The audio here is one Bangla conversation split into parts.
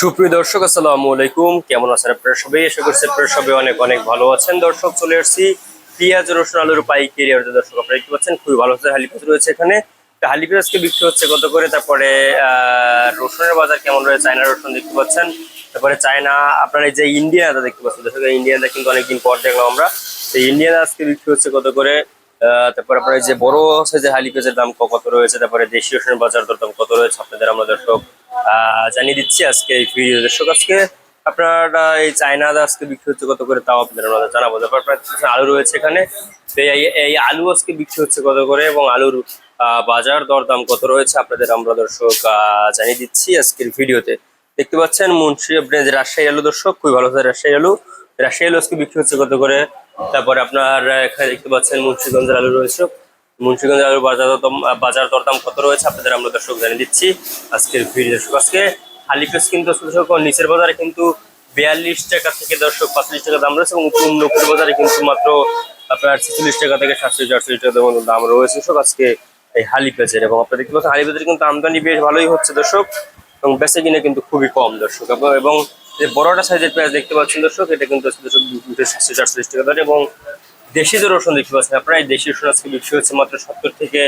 সুপ্রিয় দর্শক, আসসালামু আলাইকুম। কেমন আছেন আপনারা সবাই? আশা করছি আপনারা সবাই অনেক অনেক ভালো আছেন। দর্শক, চলে আসছি পেঁয়াজ, রসুন, আলুর পাইকারি আর দর্শক আপনারা দেখতে পাচ্ছেন, খুবই ভালো হচ্ছে। হালিপাত রয়েছে এখানে। তো হালিপাত আজকে বিক্রি হচ্ছে কত করে? তারপরে রসুনের বাজার কেমন রয়েছে? চায়না রসুন দেখতে পাচ্ছেন। তারপরে চায়না, আপনারা এই যে ইন্ডিয়ানটা দেখতে পাচ্ছেন। দর্শক ইন্ডিয়ানটা কিন্তু অনেকদিন পর দেখলাম আমরা। তো ইন্ডিয়ান আজকে বিক্রি হচ্ছে কত করে? তারপরে আপনার যে বড় সাইজের হালি পেঁয়াজের দাম কত রয়েছে? তারপরে দেশীয় রসুনের বাজার দর দাম কত রয়েছে আপনাদের আমরা দর্শক জানিয়ে দিচ্ছি আজকে এই ভিডিও দর্শক। আজকে আপনার এই চায়না আজকে বিক্রি হচ্ছে কত করে তাও আপনাদের জানাব। তারপর আপনার আলু রয়েছে এখানে। এই আলু আজকে বিক্রি হচ্ছে কত করে এবং আলুর বাজার দর দাম কত রয়েছে আপনাদের আমরা দর্শক জানিয়ে দিচ্ছি আজকের ভিডিওতে। দেখতে পাচ্ছেন মুন্সি যে রাজশাহী আলু দর্শক, খুবই ভালো রাজশাহী আলু। রাজশাহী আলু আজকে বিক্রি হচ্ছে কত করে? তারপরে আপনার, এখানে দেখতে পাচ্ছেন মুন্সিগঞ্জের আলু রয়েছে। মুন্সিগঞ্জের আলুর বাজার বাজার দরদাম কত রয়েছে আপনাদের আমরা দর্শক জানিয়ে দিচ্ছি। আজকের ভিড় দর্শক, আজকে হালি পেস কিন্তু দর্শক নিচের বাজারে কিন্তু বিয়াল্লিশ টাকা থেকে দর্শক পাঁচচল্লিশ টাকা দাম রয়েছে এবং নকুল বাজারে কিন্তু মাত্র আপনার ছেচল্লিশ টাকা থেকে সাতশো চারচল্লিশ টাকা মতো দাম রয়েছে দর্শক, আজকে এই হালি পেঁয়াজের এবং আপনারা দেখতে পাচ্ছেন, হালি পেঁয়াজের কিন্তু আমদানি বেশ ভালোই হচ্ছে দর্শক, এবং বেচে কিনে কিন্তু খুবই কম দর্শক। এবং- যে বড়টা সাইজের পেঁয়াজ দেখতে পাচ্ছেন দর্শক, এটা কিন্তু দর্শক টাকা দরে এবং দেশি যে রসুন দেখতে পাচ্ছেন আপনারা। এই দেশি রসুন আজকে বিক্রি হচ্ছে মাত্র সত্তর থেকে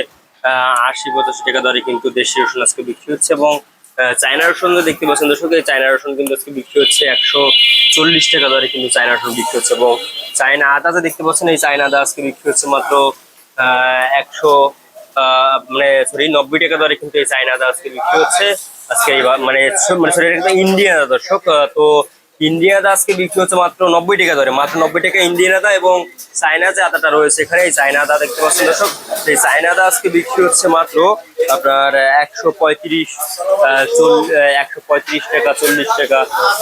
আশি, পঁচাশি টাকা দরে কিন্তু দেশি রসুন আজকে বিক্রি হচ্ছে এবং চায়না রসুন দেখতে পাচ্ছেন দর্শক, এই চায়না রসুন কিন্তু আজকে বিক্রি হচ্ছে একশো চল্লিশ টাকা দরে কিন্তু চায়না রসুন বিক্রি হচ্ছে এবং চায়না আদা দেখতে পাচ্ছেন, এই চায়না আদা আজকে বিক্রি হচ্ছে মাত্র একশো মানে সরি নব্বই টাকা দরে কিন্তু এই চায়না আদা আজকে বিক্রি হচ্ছে। আজকে মানে মানে সরি এটা ইন্ডিয়ান দর্শক তো ইন্ডিয়ান আদা আজকে বিক্রি হচ্ছে মাত্র নব্বই টাকা দরে। মাত্র নব্বই টাকা ইন্ডিয়ান আদা এবং চায়না যে আদাটা রয়েছে এখানে। এই চায়না আদা দেখতে পাচ্ছেন দর্শক, এই চায়না আদা আজকে বিক্রি হচ্ছে মাত্র আপনার একশো পঁয়ত্রিশ একশো পঁয়ত্রিশ টাকা, চল্লিশ টাকা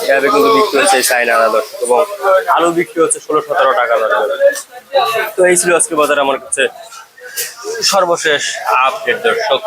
এভাবে কিন্তু বিক্রি হচ্ছে এই চায়না আদা দর্শক। এবং আলু বিক্রি হচ্ছে ষোলো, সতেরো টাকা ধরে তো এই ছিল আজকে বাজারে। আমার কাছে সর্বশেষ আপডেট দর্শক।